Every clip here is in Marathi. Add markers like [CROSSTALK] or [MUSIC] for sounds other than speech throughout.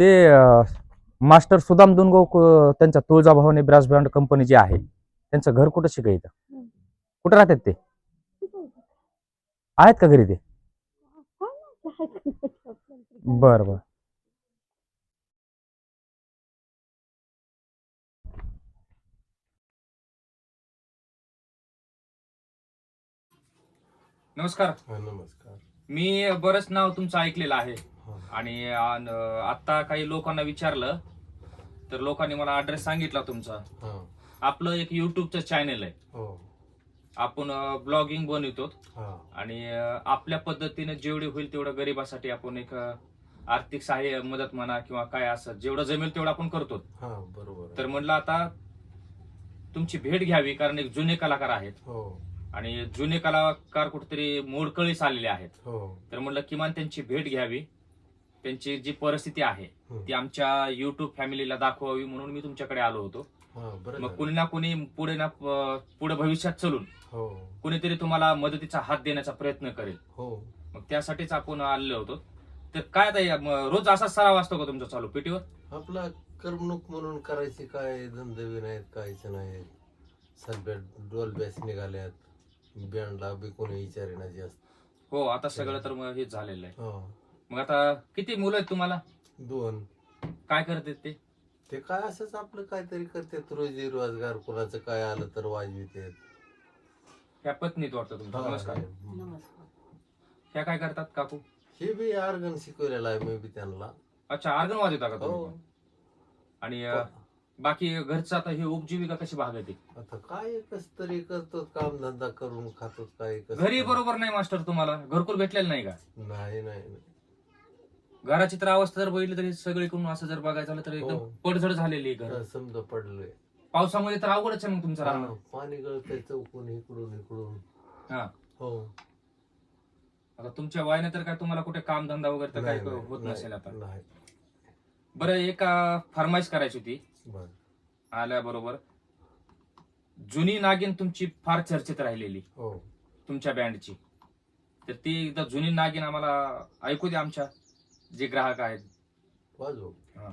ते मास्टर सुदाम दुनगाव क- त्यांच्या तुळजाभवानी ब्रास बँड कंपनी जी आहे त्यांचं घर कुठं शिकाय इथं? हम्म. कुठं राहतात ते? आहेत का घरी ते? बर बर. नमस्कार. नमस्कार. मी बरंच नाव तुमचं ऐकलेलं आहे. हा. आणि आता काही लोकांना विचारलं तर लोकांनी मला ऍड्रेस सांगितला तुमचा. आपलं एक युट्यूबचं चॅनल आहे. हो. आपण ब्लॉगिंग बनवतो. आणि आपल्या पद्धतीने जेवढे होईल तेवढं गरिबासाठी आपण एक आर्थिक सहाय्य मदत म्हणा किंवा काय असं जेवढं जमेल तेवढं आपण करतो. बरोबर. तर म्हणलं आता तुमची भेट घ्यावी कारण एक जुने कलाकार आहेत. हो. आणि जुने कलाकार कुठेतरी मोडकळीस आलेले आहेत. हो. तर म्हणलं किमान त्यांची भेट घ्यावी. त्यांची जी परिस्थिती आहे. ती आमच्या युट्यूब फॅमिलीला दाखवावी म्हणून मी तुमच्याकडे आलो होतो. हा मग. कुणी ना कुणी पुढे ना पुढे भविष्यात चलून हो. कुणीतरी तुम्हाला मदतीचा हात देण्याचा प्रयत्न करेल. हो. मग त्यासाठीच आपण आलेलो होतो. तर काय रोज असाच सराव असतो का तुमचा चालू पेटीवर? आपला करमणूक म्हणून करायची काय धंदे नाहीत काहीच नाही सध्या डोल बॅस निघाल्यात. बँडला बी कोणी विचारेना जास्त. हो आता सगळं तर मग हेच झालेलं आहे. हो. मग आता किती मुलं आहेत तुम्हाला? दोन. काय करतात ते? ते काय असंच आपलं काहीतरी करतात रोजी रोजगार कुणाचं काय आलं तर वाजवितात. ह्या पत्नीत वाटतं तुमचं. नमस्कार. नमस्कार. ह्या काय करतात काकू? हे बी अर्गन शिकवलेलं आहे मी बी त्यांना. अच्छा अर्गन वाजवता का हो. तुम्ही आणि अं, बाकी घरचं आता ही उपजीविका कशी भागते? आता काय कस तरी करतो काम धंदा करून खातो काय कसं घरी. बरोबर नाही मास्टर तुम्हाला? घरकुल भेटलेलं नाही का? नाही नाही नाही. घराची तर अवस्था जर बघितली तरी सगळीकडून असं जर बघायचं झालं तर एकदम हो. पडझड झालेली आहे घर. समजा पडलोय. पावसामध्ये तर अवघडच आहे मग तुमचं राहणं. पाणी गळतंय चौकून इकडून इकडून. हा. हो. आता तुमच्या वयाने तर काय तुम्हाला कुठे काम धंदा वगैरे तर नाही, नाही, होत नसेल आता? नाही बरं एक अं, फरमाईश करायची होती. बर. आल्याबरोबर जुनी नागिन तुमची फार चर्चेत राहिलेली. हो. तुमच्या बँडची. तर ती एकदा जुनी नागिन आम्हाला ऐकू दे आमच्या. जे ग्राहक आहेत. वाजव. हा.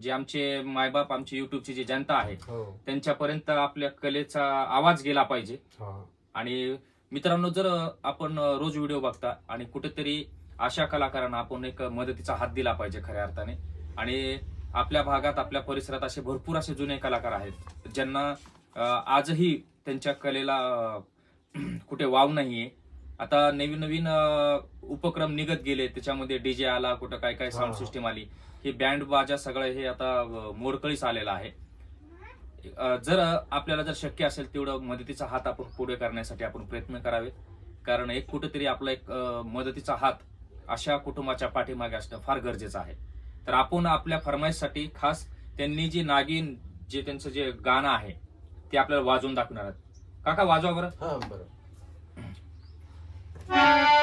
जे आमचे मायबाप आमची युट्यूबची जी जनता आहे हो. त्यांच्यापर्यंत आपल्या कलेचा आवाज गेला पाहिजे. हा. आणि मित्रांनो जर आपण रोज व्हिडिओ बघता आणि कुठेतरी अशा कलाकारांना आपण एक मदतीचा हात दिला पाहिजे खऱ्या अर्थाने. आणि आपल्या भागात आपल्या परिसरात असे भरपूर असे जुने कलाकार आहेत ज्यांना अं, आजही त्यांच्या कलेला अं, [CLEARS THROAT] कुठे वाव नाहीये. आता नवीन नवीन उपक्रम निघत गेले. त्याच्यामध्ये डीजे आला कुठं काय काय साऊंड. सिस्टीम आली. ही बँड बाजा सगळं हे आता मोडकळीस आलेलं आहे. जर आपल्याला जर शक्य असेल तेवढं मदतीचा हात आपण पुढे करण्यासाठी आपण प्रयत्न करावे कारण एक कुठेतरी आपला एक मदतीचा हात अशा कुटुंबाच्या पाठीमागे असणं फार गरजेचं आहे. तर आपण आपल्या फरमाईशसाठी खास त्यांनी जी नागिन जे त्यांचं जे गाणं आहे ते आपल्याला वाजवून दाखवणार आहेत. काका वाजवा बरं. हा बरं. Bye.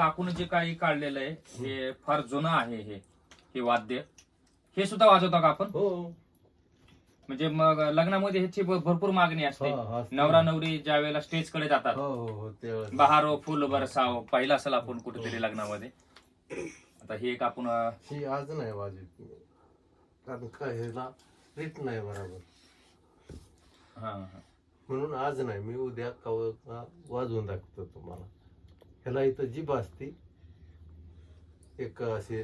काकून जे काही काढलेलं आहे हे फार जुनं आहे हे हे वाद्य. हे सुद्धा वाजवता का आपण? हो. म्हणजे मग लग्नामध्ये ह्याची भ- भरपूर मागणी असते. हा, असते. नवरा नवरी ज्या वेळेला स्टेजकडे जातात. हो हो हो बहारो फुल बरसाव पाहिलं असेल आपण कुठेतरी लग्नामध्ये. आता हे एक आपण अं, ही आज नाही वाजत कारण काय ह्याला रीत नाही बरोबर. हा, हा. म्हणून आज नाही. मी उद्या का वाजवून दाखवतो तुम्हाला. ह्याला इथं जीभ असते. एक अशी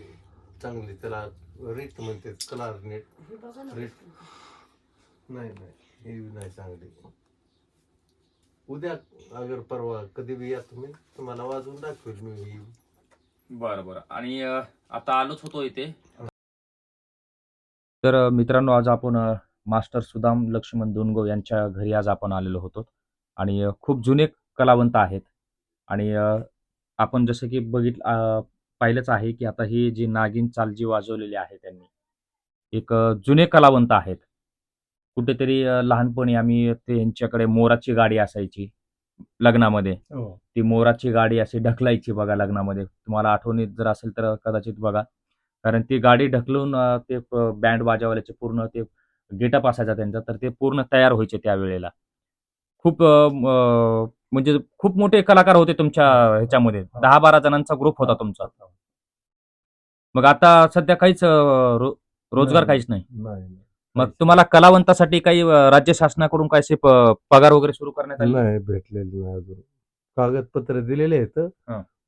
चांगली त्याला रीट म्हणते कलार नीट. रीट. नाही नाही ही नाही चांगली. उद्या अगर परवा कधी बी या तुम्ही तुम्हाला वाजवून दाखवेल मी ही. बरं बरं. आणि अं, आता आलोच होतो इथे. तर मित्रांनो आज आपण अ, मास्टर सुदाम लक्ष्मण दोनगो यांच्या घरी आज आपण आलेलो होतो. आणि अ, खूप जुने कलावंत आहेत. आणि आपण जसं की बघितलं पाहिलंच आहे की आता ही जी नागिन चाल जी वाजवलेली आहे त्यांनी एक जुने कलावंत आहेत. कुठेतरी लहानपणी आम्ही ते यांच्याकडे मोराची गाडी असायची लग्नामध्ये. ती मोराची गाडी अशी ढकलायची बघा लग्नामध्ये. तुम्हाला आठवणीत जर असेल तर कदाचित बघा. कारण ती गाडी ढकलून ते बँड वाजवायचे पूर्ण ते गेटअप असायचा त्यांचा तर ते पूर्ण तयार व्हायचे त्यावेळेला. खूप म्हणजे खूप मोठे कलाकार होते तुमच्या ह्याच्यामध्ये. दहा बारा जणांचा ग्रुप होता तुमचा. मग आता सध्या काहीच रो- रोजगार. काहीच नाही. मग तुम्हाला कलावंतासाठी काही राज्य शासनाकडून प- पगार वगैरे सुरू करण्यात आले? नाही भेटलेली नाही अजून. कागदपत्र दिलेले आहेत.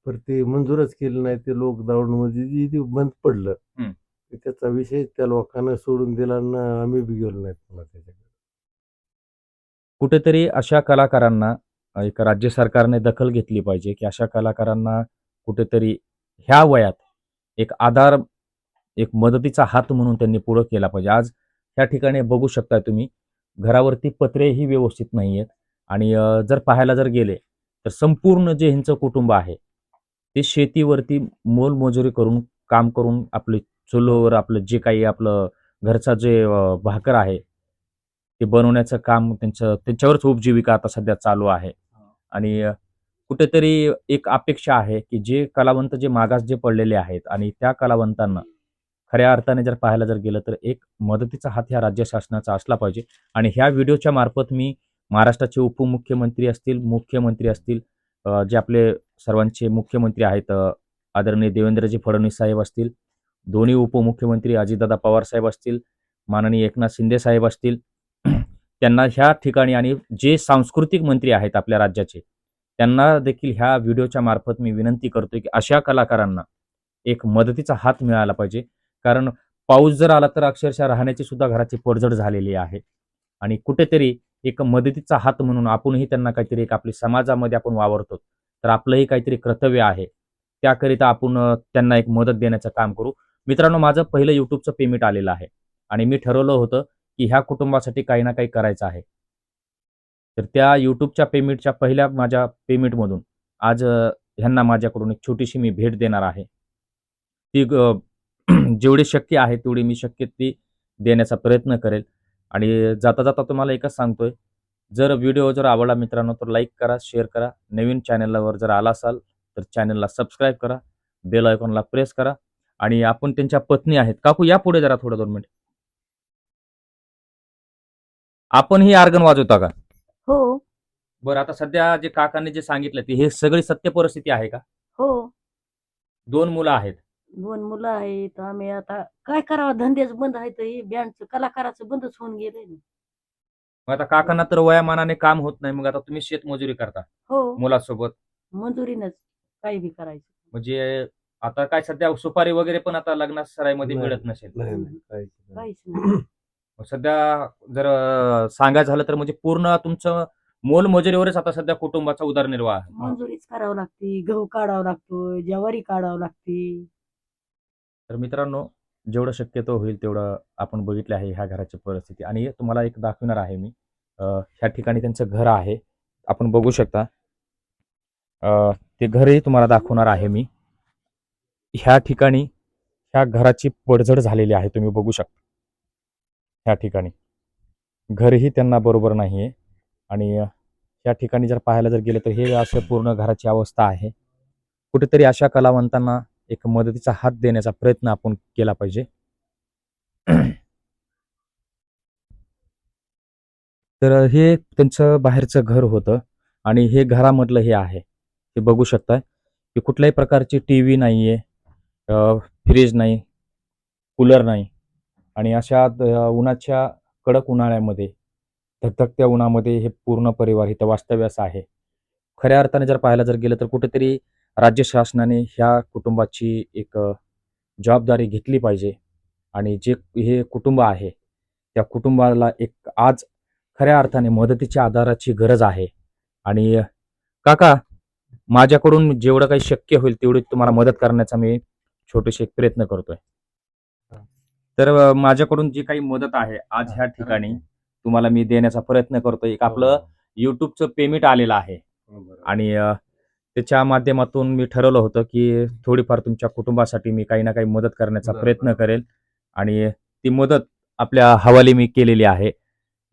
पण ते मंजूरच केले नाही. ते लॉकडाऊन मध्ये जे ते बंद पडलं त्याचा विषय त्या लोकांना सोडून दिला ना आम्ही बी गेलो नाही त्याच्याकडे. कुठेतरी अशा कलाकारांना एक राज्य सरकारने दखल घेतली पाहिजे की अशा कलाकारांना कुठेतरी ह्या वयात एक आधार एक मदतीचा हात म्हणून त्यांनी पुढं केला पाहिजे. आज ह्या ठिकाणी बघू शकता तुम्ही घरावरती पत्रेही व्यवस्थित नाही आहेत आणि जर पाहायला जर गेले तर संपूर्ण जे ह्यांचं कुटुंब आहे ते शेतीवरती मोलमजुरी करून काम करून आपले चुलोवर आपलं जे काही आपलं घरचा जे भाकर आहे ते बनवण्याचं काम त्यांचं त्यांच्यावरच उपजीविका आता सध्या चालू आहे. आणि कुठेतरी एक अपेक्षा आहे की जे कलावंत जे मागास जे पडलेले आहेत आणि त्या कलावंतांना खऱ्या अर्थाने जर पाहायला जर गेलं तर एक मदतीचा हात ह्या राज्य शासनाचा असला पाहिजे. आणि ह्या व्हिडिओच्या मार्फत मी महाराष्ट्राचे उपमुख्यमंत्री असतील मुख्यमंत्री असतील जे आपले सर्वांचे मुख्यमंत्री आहेत आदरणीय देवेंद्रजी फडणवीस साहेब असतील दोन्ही उपमुख्यमंत्री अजितदादा पवार साहेब असतील माननीय एकनाथ शिंदे साहेब असतील त्यांना ह्या ठिकाणी आणि जे सांस्कृतिक मंत्री आहेत आपल्या राज्याचे त्यांना देखील ह्या व्हिडिओच्या मार्फत मी विनंती करतोय की अशा कलाकारांना एक मदतीचा हात मिळाला पाहिजे. कारण पाऊस जर आला तर अक्षरशः राहण्याची सुद्धा घराची पडझड झालेली आहे. आणि कुठेतरी एक मदतीचा हात म्हणून आपणही त्यांना काहीतरी एक आपली समाजामध्ये आपण वावरतो. तर आपलंही काहीतरी कर्तव्य आहे. त्याकरिता आपण त्यांना एक मदत देण्याचं काम करू. मित्रांनो माझं पहिलं युट्यूबचं पेमेंट आलेलं आहे. आणि मी ठरवलं होतं की ह्या कुटुंबासाठी काही ना काही करायचं आहे. तर त्या यूट्यूबच्या पेमेंटच्या पहिल्या माझ्या पेमेंटमधून आज ह्यांना माझ्याकडून एक छोटीशी मी भेट देणार आहे. ती [CLEARS THROAT] जेवढी शक्य आहे तेवढी मी शक्य ती देण्याचा प्रयत्न करेल. आणि जाता जाता तुम्हाला एकच सांगतोय जर व्हिडिओ जर आवडला मित्रांनो तर लाईक करा शेअर करा. नवीन चॅनलवर जर आला असाल तर चॅनलला सबस्क्राईब करा. बेल आयकॉनला प्रेस करा. आणि आपण त्यांच्या पत्नी आहेत. काकू या पुढे जरा थोडं दोन मिनिट. आपण ही आर्गन वाजवता का? हो. बरं आता सध्या जे काकांनी जे सांगितलं ते हे सगळी सत्य परिस्थिती आहे का? हो. दोन मुलं आहेत. दोन मुलं आहेत. आम्ही आता काय करावं? धंदेच बंद आहेत हे बँडचं कलाकाराचं बंदच होऊन गेलंय ना. मग आता काकांना तर वयामानाने काम होत नाही. मग आता तुम्ही शेतमजुरी करता हो. मुलासोबत? मंजुरीनच काही बी करायचं. म्हणजे आता काय सध्या सुपारी वगैरे पण आता लग्ना सराईमध्ये नाही. मिळत नसेल. नाही नाही काहीच नाही. काहीच नाही. मग सध्या जर सांगायचं झालं तर म्हणजे पूर्ण तुमचं मोलमजुरीवरच आता सध्या कुटुंबाचा उदरनिर्वाह आहे. मंजुरीच करावं लागते गहू काढावं लागतो ज्वारी काढावं लागते. तर मित्रांनो जेवढं शक्यतो होईल तेवढं आपण बघितलं आहे ह्या घराची परिस्थिती. आणि तुम्हाला एक दाखवणार आहे मी अं, ह्या ठिकाणी त्यांचं घर आहे. आपण बघू शकता. अं, ते घरही तुम्हाला दाखवणार आहे मी. ह्या ठिकाणी ह्या घराची पडझड झालेली आहे तुम्ही बघू शकता. ह्या ठिकाणी. घरही त्यांना बरोबर नाही आहे आणि या ह्या ठिकाणी जर पाहायला जर गेलं तर हे असं पूर्ण घराची अवस्था आहे. कुठेतरी अशा कलावंतांना एक मदतीचा हात देण्याचा प्रयत्न आपण केला पाहिजे. तर हे त्यांचं बाहेरचं घर होतं आणि हे घरामधलं हे आहे. हे बघू शकताय. की कुठल्याही प्रकारची टी व्ही नाही आहे फ्रीज नाही कूलर नाही. आणि अशा उन्हाच्या कडक उन्हाळ्यामध्ये धकधकत्या उन्हामध्ये हे पूर्ण परिवार इथं वास्तव्यास आहे. खऱ्या अर्थाने जर पाहायला जर गेलं तर कुठेतरी राज्य शासनाने ह्या कुटुंबाची एक जबाबदारी घेतली पाहिजे. आणि जे हे कुटुंब आहे त्या कुटुंबाला एक आज खऱ्या अर्थाने मदतीच्या आधाराची गरज आहे. आणि काका माझ्याकडून जेवढं काही शक्य होईल तेवढी तुम्हाला मदत करण्याचा मी छोटेसे एक प्रयत्न करतोय. तर माझ्याकडून जी काही मदत आहे आज ह्या ठिकाणी तुम्हाला मी देण्याचा प्रयत्न करतोय. एक आपलं युट्यूबचं पेमेंट आलेलं आहे. आणि अ, त्याच्या माध्यमातून मी ठरवलं होतं की थोडीफार तुमच्या कुटुंबासाठी मी काही ना काही मदत करण्याचा प्रयत्न. करेल. आणि ती मदत आपल्या हवाली मी केलेली आहे.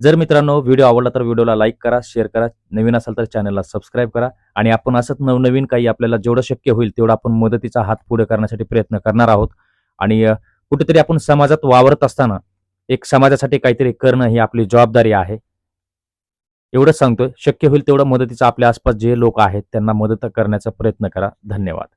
जर मित्रांनो व्हिडिओ आवडला तर व्हिडिओला लाईक करा शेअर करा. नवीन असाल तर चॅनलला सबस्क्राईब करा. आणि आपण असंच नवनवीन काही आपल्याला जेवढं शक्य होईल तेवढं आपण मदतीचा हात पुढे करण्यासाठी प्रयत्न करणार आहोत. आणि कुठेतरी आपण समाजात वावरत असताना एक समाजासाठी काहीतरी करणं ही आपली जबाबदारी आहे. एवढंच सांगतोय. शक्य होईल तेवढं मदतीचा आपल्या आसपास जे लोक आहेत त्यांना मदत करण्याचा प्रयत्न करा. धन्यवाद.